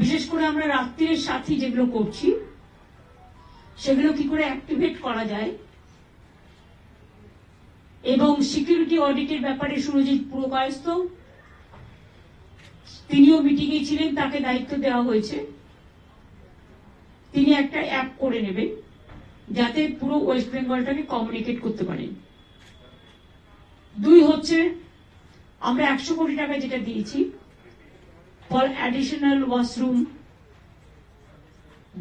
বিশেষ করে আমরা রাত্রির সাথী যেগুলো করছি, সেগুলো কি করে অ্যাক্টিভেট করা যায়? এবং সিকিউরিটি অডিটের ব্যাপারে সুরজিৎ পুরকায়স্থ, তিনিও মিটিংয়ে ছিলেন, তাকে দায়িত্ব দেওয়া হয়েছে। তিনি একটা অ্যাপ করে নেবেন, যাতে পুরো ওয়েস্ট বেঙ্গলটাকে কমিউনিকেট করতে পারেন দুই হচ্ছে, আমরা একশো কোটি টাকা যেটা দিয়েছি ফর অ্যাডিশনাল ওয়াশরুম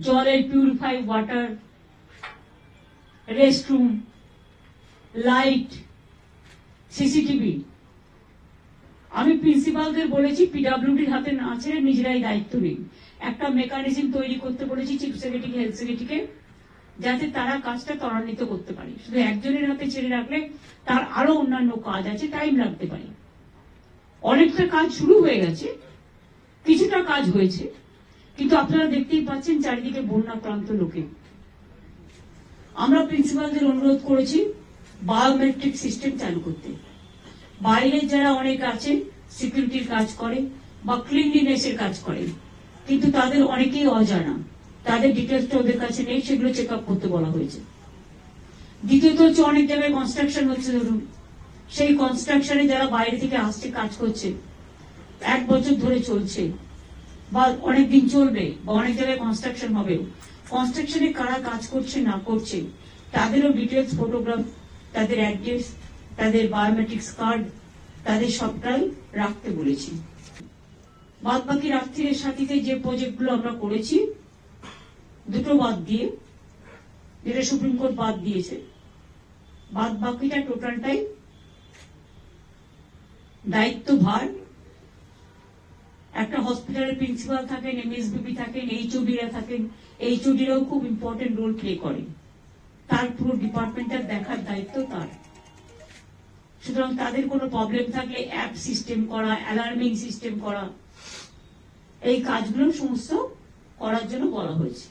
জলের purify water restroom light CCTV আমি প্রিন্সিপালদের বলেছি পিডাব্লিউডির হাতে না ছেড়ে নিজেরাই দায়িত্ব নিন। একটা মেকানিজম তৈরি করতে বলেছি চিফ সেক্রেটারি হেলথ সেক্রেটারিকে যাতে তারা কাজটা ত্বরান্বিত করতে পারে। শুধু একজনের হাতে ছেড়ে রাখলে তার আরও অন্যান্য কাজ আছে টাইম লাগতে পারে। অনেকটা কাজ শুরু হয়ে গেছে কিছুটা কাজ হয়েছে, কিন্তু আপনারা দেখতেই পাচ্ছেন চারিদিকে বন্যাক্রান্ত লোকে। আমরা প্রিন্সিপালদের অনুরোধ করেছি বায়োমেট্রিক সিস্টেম চালু করতে। বাইরের যারা অনেক আছে সিকিউরিটির কাজ করে বা ক্লিনলিনেসের কাজ করে, কিন্তু তাদের অনেকেই অজানা। তাদের ডিটেলসটা ওদের কাছে নেই, সেগুলো চেক আপ করতে বলা হয়েছে। দ্বিতীয়ত হচ্ছে অনেক জায়গায় কনস্ট্রাকশন হচ্ছে, ধরুন। সেই কনস্ট্রাকশনে যারা বাইরে থেকে আসছে, কাজ করছে এক বছর ধরে চলছে। বা অনেক দিন চলবে, বা অনেক জায়গায় কনস্ট্রাকশন হবে। কনস্ট্রাকশনে কারা কাজ করছে, না করছে, তাদেরও ডিটেলস ফটোগ্রাফ তাদের অ্যাড্রেস তাদের বায়োমেট্রিক্স কার্ড তাদের সবটাই রাখতে বলেছি। বাদ বাকি রাত্রির সাথীতে যে প্রজেক্টগুলো আমরা করেছি, দুটো বাদ দিয়ে, যেটা সুপ্রিম কোর্ট বাদ দিয়েছে বাদ বাকিটা টোটালটাই দায়িত্ব ভার একটা হসপিটালের প্রিন্সিপাল থাকেন এমএসবিপি থাকেন এইচওডিরা থাকেন এইচওডিরাও খুব ইম্পর্টেন্ট রোল প্লে করে তার পুরো ডিপার্টমেন্টের দেখার দায়িত্ব তার। সুতরাং তাদের কোনো প্রবলেম থাকে অ্যাপ সিস্টেম করা অ্যালার্মিং সিস্টেম করা, এই কাজগুলো সমস্ত করার জন্য বলা হয়েছে।